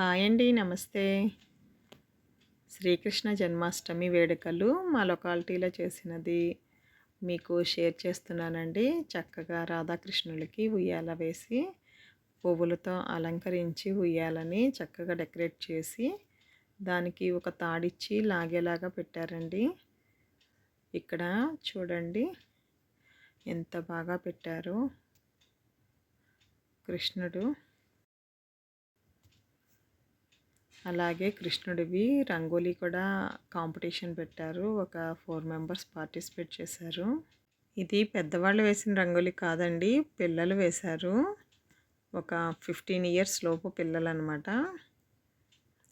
Hi అండి నమస్తే. శ్రీకృష్ణ జన్మాష్టమి వేడుకలు మా లొకాలిటీలో చేసినది మీకు షేర్ చేస్తున్నానండి. చక్కగా రాధాకృష్ణులకి ఉయ్యాల వేసి పువ్వులతో అలంకరించి ఉయ్యాలని చక్కగా డెకరేట్ చేసి దానికి ఒక తాడిచ్చి లాగేలాగా పెట్టారండి. ఇక్కడ చూడండి ఎంత బాగా పెట్టారు. కృష్ణుడు అలాగే కృష్ణుడివి రంగోలీ కూడా కాంపిటీషన్ పెట్టారు. ఒక ఫోర్ మెంబర్స్ పార్టిసిపేట్ చేశారు. ఇది పెద్దవాళ్ళు వేసిన రంగోలీ కాదండి పిల్లలు వేశారు. ఒక ఫిఫ్టీన్ ఇయర్స్ లోపు పిల్లలు అనమాట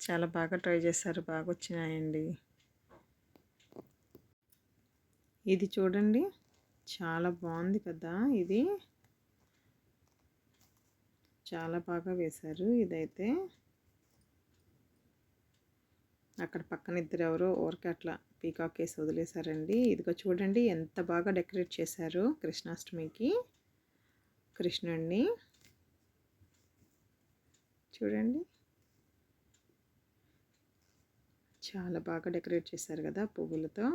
చాలా బాగా ట్రై చేశారు బాగా వచ్చినాయండి. ఇది చూడండి చాలా బాగుంది కదా ఇది. చాలా బాగా వేశారు ఇదైతే. అక్కడ పక్కన ఇద్దరు ఎవరో ఊరికే అట్లా పీకాక్ వేసి వదిలేశారండి. ఇదిగో చూడండి ఎంత బాగా డెకరేట్ చేశారు కృష్ణాష్టమికి. కృష్ణుడిని చూడండి. చాలా బాగా డెకరేట్ చేశారు కదా పువ్వులతో.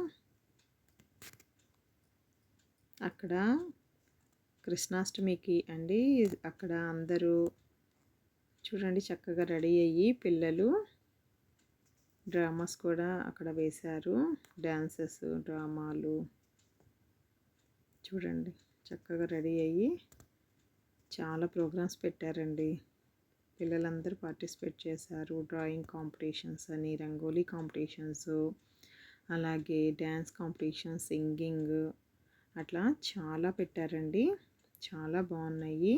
అక్కడ కృష్ణాష్టమికి అండి అక్కడ అందరూ చూడండి చక్కగా రెడీ అయ్యి పిల్లలు డ్రామాస్ కూడా అక్కడ వేశారు. డ్యాన్సెస్ డ్రామాలు. చూడండి చక్కగా రెడీ అయ్యి చాలా ప్రోగ్రామ్స్ పెట్టారండి. పిల్లలందరూ పార్టిసిపేట్ చేశారు. డ్రాయింగ్ కాంపిటీషన్స్ అని రంగోలీ కాంపిటీషన్స్ అలాగే డ్యాన్స్ కాంపిటీషన్ సింగింగ్ అట్లా చాలా పెట్టారండి. చాలా బాగున్నాయి.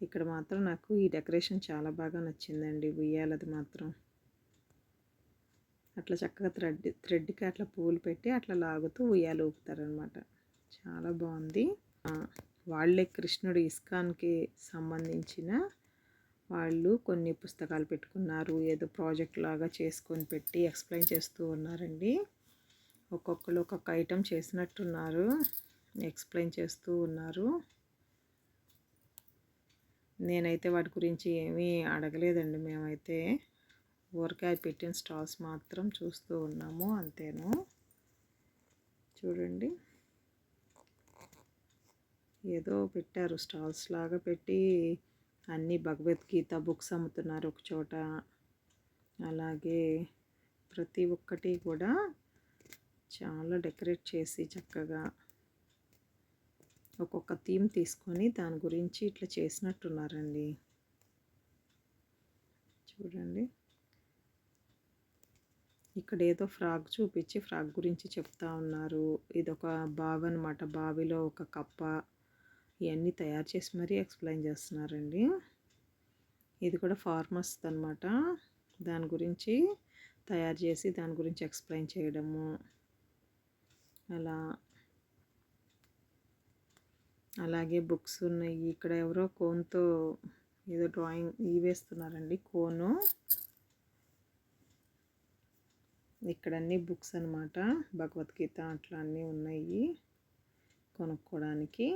ఇక్కడ మాత్రం నాకు ఈ డెకరేషన్ చాలా బాగా నచ్చిందండి. ఉయ్యాలది మాత్రం. అట్లా చక్కగా థ్రెడ్ థ్రెడ్కి అట్లా పూలు పెట్టి అట్లా లాగుతూ ఉయ్యాలు ఊపుతారనమాట. చాలా బాగుంది. వాళ్ళే కృష్ణుడు ఇస్కాన్కి సంబంధించిన వాళ్ళు కొన్ని పుస్తకాలు పెట్టుకున్నారు. ఏదో ప్రాజెక్ట్ లాగా చేసుకొని పెట్టి ఎక్స్ప్లెయిన్ చేస్తూ ఉన్నారండి. ఒక్కొక్కరు ఒక్కొక్క ఐటెం చేసినట్టున్నారు. ఎక్స్ప్లెయిన్ చేస్తూ ఉన్నారు. నేనైతే వాటి గురించి ఏమీ అడగలేదండి మేమైతే. ఊరకాయ పెట్టిన స్టాల్స్ మాత్రం చూస్తూ ఉన్నాము అంతేను? చూడండి. ఏదో పెట్టారు స్టాల్స్ లాగా పెట్టి అన్నీ భగవద్గీత బుక్స్ అమ్ముతున్నారు ఒక చోట. అలాగే ప్రతి ఒక్కటి కూడా చాలా డెకరేట్ చేసి చక్కగా ఒక్కొక్క థీమ్ తీసుకొని దాని గురించి ఇట్లా చేసినట్టున్నారండి. చూడండి. ఇక్కడ ఏదో ఫ్రాక్ చూపించి ఫ్రాక్ గురించి చెప్తా ఉన్నారు. ఇది ఒక బావి అనమాట బావిలో ఒక కప్ప. ఇవన్నీ తయారు చేసి మరీ ఎక్స్ప్లెయిన్ చేస్తున్నారండి. ఇది కూడా ఫార్మర్స్ అనమాట దాని గురించి తయారు చేసి దాని గురించి ఎక్స్ప్లెయిన్ చేయడము. అలా. అలాగే బుక్స్ ఉన్నాయి. ఇక్కడ ఎవరో కోన్తో ఏదో డ్రాయింగ్ ఇవి వేస్తున్నారండి కోను. ఇక్కడ అన్ని బుక్స్ అనమాట భగవద్గీత అట్లా అన్నీ ఉన్నాయి కొనుక్కోవడానికి